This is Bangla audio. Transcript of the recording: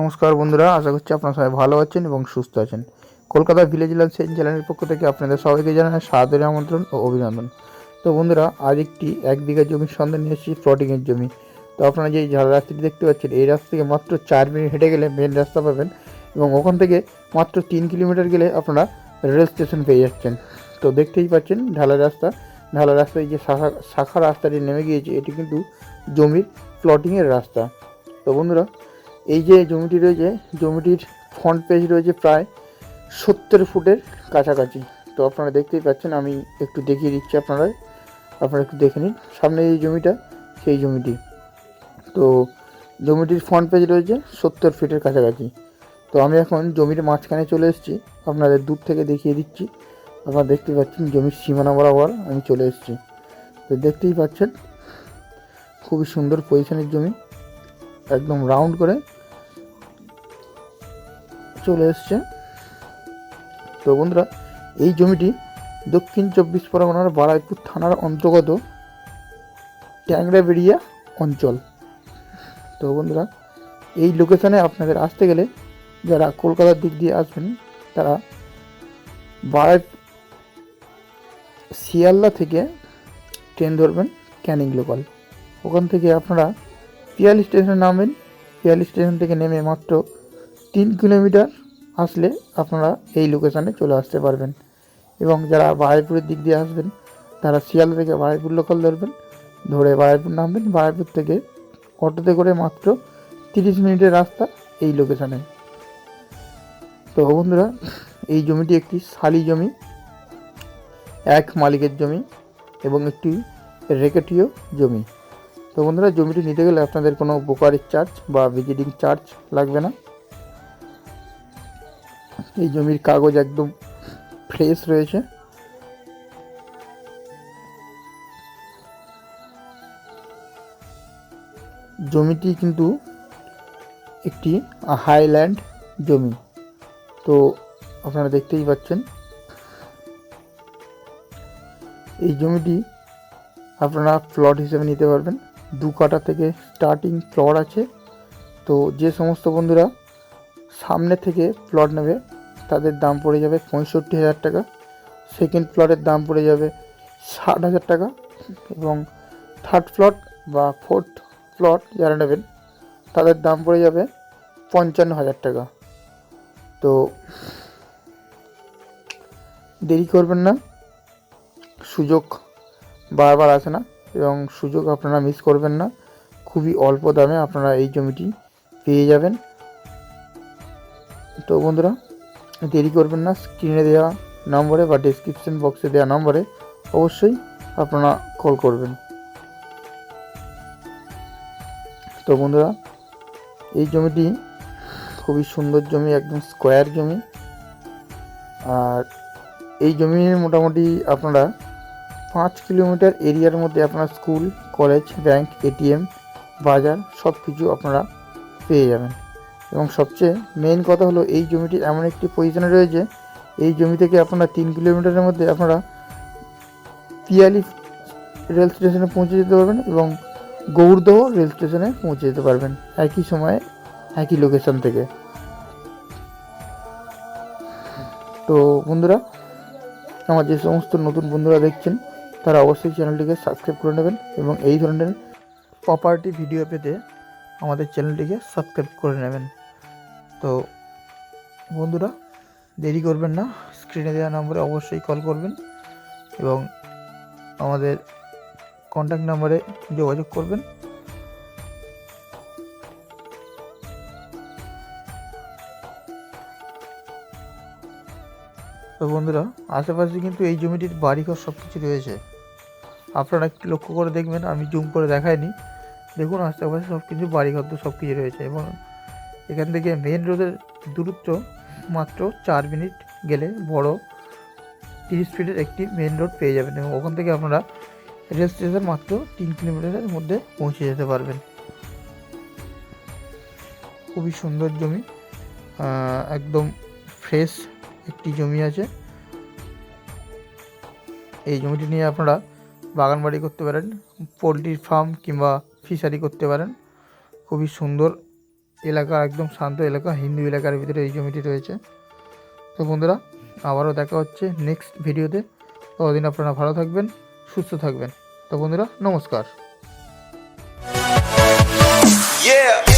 নমস্কার বন্ধুরা, আশা করছি আপনারা সবাই ভালো আছেন এবং সুস্থ আছেন। কলকাতা ভিলেজ লাইফ সেন চ্যানেলের পক্ষ থেকে আপনাদের সবাইকে জানাই সাদরে আমন্ত্রণ ও অভিনন্দন। তো বন্ধুরা, আজ একটি এক বিঘা জমির সন্ধান নিয়ে এসেছি প্লটিংয়ের জমি। তো আপনারা যে ঝাড় রাস্তাটি দেখতে পাচ্ছেন, এই রাস্তা থেকে মাত্র চার মিনিট হেঁটে গেলে মেন রাস্তা পাবেন এবং ওখান থেকে মাত্র তিন কিলোমিটার গেলে আপনারা রেল স্টেশন পেয়ে যাচ্ছেন। তো দেখতেই পাচ্ছেন, ঢালা রাস্তা। ঢালা রাস্তায় যে শাখা শাখা রাস্তাটি নেমে গিয়েছে, এটি কিন্তু জমির প্লটিংয়ের রাস্তা। তো বন্ধুরা এই যে জমিটি রয়েছে, জমিটির ফ্রন্ট পেজ রয়েছে প্রায় সত্তর ফুটের কাছাকাছি। তো আপনারা দেখতেই পাচ্ছেন, আমি একটু দেখিয়ে দিচ্ছি আপনারা আপনারা একটু দেখে নিন, সামনে এই জমিটা, সেই জমিটি। তো জমিটির ফ্রন্ট পেজ রয়েছে সত্তর ফিটের কাছাকাছি। তো আমি এখন জমির মাঝখানে চলে এসেছি, আপনাদের দূর থেকে দেখিয়ে দিচ্ছি। আপনারা দেখতে পাচ্ছেন জমির সীমানা বরাবর আমি চলে এসেছি। তো দেখতেই পাচ্ছেন, খুবই সুন্দর পজিশনের জমি, একদম রাউন্ড করে চলে এসছে। তো বন্ধুরা, এই জমিটি দক্ষিণ চব্বিশ পরগনার বারাইপুর থানার অন্তর্গত ট্যাংরা ট্যাংরাবেড়িয়া অঞ্চল। তো বন্ধুরা, এই লোকেশনে আপনাদের আসতে গেলে যারা কলকাতার দিক দিয়ে আসবেন, তারা বারাই শিয়ালদা থেকে ট্রেন ধরবেন ক্যানিং লোকাল। ওখান থেকে আপনারা পিয়ালি স্টেশনে নামবেন। পিয়ালি স্টেশন থেকে নেমে মাত্র তিন কিলোমিটার আসলে আপনারা এই লোকেশানে চলে আসতে পারবেন। এবং যারা বারাইপুরের দিক দিয়ে আসবেন, তারা শিয়াল থেকে বারাইপুর লোকাল ধরবেন, ধরে বারাইপুর নামবেন। বারাইপুর থেকে অটোতে করে মাত্র তিরিশ মিনিটের রাস্তা এই লোকেশানে তো বন্ধুরা, এই জমিটি একটি শালি জমি, এক মালিকের জমি এবং একটি রেকেটীয় জমি। তো বন্ধুরা, জমিটি নিতে গেলে আপনাদের কোনো ব্রোকারেজ চার্জ বা ভিজিটিং চার্জ লাগবে না। এই জমির কাগজ একদম ফ্রেশ রয়েছে। জমিটি কিন্তু একটি হাইল্যান্ড জমি। তো আপনারা দেখতেই পাচ্ছেন। এই জমিটি আপনারা প্লট হিসেবে নিতে পারবেন। দু কাটা থেকে স্টার্টিং প্লট আছে। তো যে সমস্ত বন্ধুরা সামনে থেকে প্লট নেবে তাদের দাম পড়ে যাবে পঁয়ষট্টি হাজার টাকা। সেকেন্ড প্লটের দাম পড়ে যাবে ষাট হাজার টাকা এবং থার্ড প্লট বা ফোর্থ প্লট যারা নেবেন, তাদের দাম পড়ে যাবে পঞ্চান্ন হাজার টাকা। তো দেরি করবেন না, সুযোগ বারবার আসে না এবং সুযোগ আপনারা মিস করবেন না। খুবই অল্প দামে আপনারা এই জমিটি পেয়ে যাবেন। তো বন্ধুরা দেরি করবেন না স্ক্রিনে দেওয়া নম্বরে বা ডিসক্রিপশন বক্সে দেওয়া নম্বরে অবশ্যই আপনারা কল করবেন। তো বন্ধুরা, এই জমিটি খুবই সুন্দর জমি, একদম স্কোয়ার জমি। আর এই জমির মোটামুটি আপনারা পাঁচ কিলোমিটার এরিয়ার মধ্যে আপনার স্কুল, কলেজ, ব্যাংক, এটিএম, বাজার সব কিছু আপনারা পেয়ে যাবেন। এবং সবচেয়ে মেইন কথা হলো এই জমিটি এমন একটি পজিশনে রয়েছে, এই জমি থেকে আপনারা তিন কিলোমিটারের মধ্যে আপনারা পিয়ালি রেল স্টেশনে পৌঁছে যেতে পারবেন এবং গৌরদহ রেল স্টেশনে পৌঁছে যেতে পারবেন, একই সময়ে, একই লোকেশন থেকে। তো বন্ধুরা, আমার যে সমস্ত নতুন বন্ধুরা দেখছেন, তারা অবশ্যই চ্যানেলটিকে সাবস্ক্রাইব করে নেবেন এবং এই ধরনের প্রপার্টি ভিডিও পেতে আমাদের চ্যানেলটিকে সাবস্ক্রাইব করে নেবেন। তো বন্ধুরা, দেরি করবেন না। স্ক্রিনে দেওয়া নম্বরে অবশ্যই কল করবেন এবং আমাদের কন্ট্যাক্ট নাম্বারে যোগাযোগ করবেন। তো বন্ধুরা, আশেপাশে কিন্তু এই জমিটির বাড়িঘর সব কিছু রয়েছে। আপনারা একটু লক্ষ্য করে দেখবেন, আমি জুম করে দেখাইনি। দেখুন, আশেপাশে সব কিছু বাড়িঘর তো সব কিছু রয়েছে এবং এখান থেকে মেন রোডের দূরত্ব মাত্র চার মিনিট গেলে বড় তিরিশ ফিটের একটি মেন রোড পেয়ে যাবেন এবং ওখান থেকে আপনারা রেল স্টেশন মাত্র তিন কিলোমিটারের মধ্যে পৌঁছে যেতে পারবেন। খুবই সুন্দর জমি একদম ফ্রেশ একটি জমি আছে। এই জমিটি নিয়ে আপনারা বাগান বাড়ি করতে পারেন পোলট্রির ফার্ম কিংবা ফিশারি করতে পারেন। খুবই সুন্দর এলাকা, একদম শান্ত এলাকা, হিন্দু এলাকার ভিতরে এই জমিটি রয়েছে। তো বন্ধুরা, আবারও দেখা হচ্ছে নেক্সট ভিডিওতে ততদিন আপনারা ভালো থাকবেন, সুস্থ থাকবেন। তো বন্ধুরা, নমস্কার। Yeah.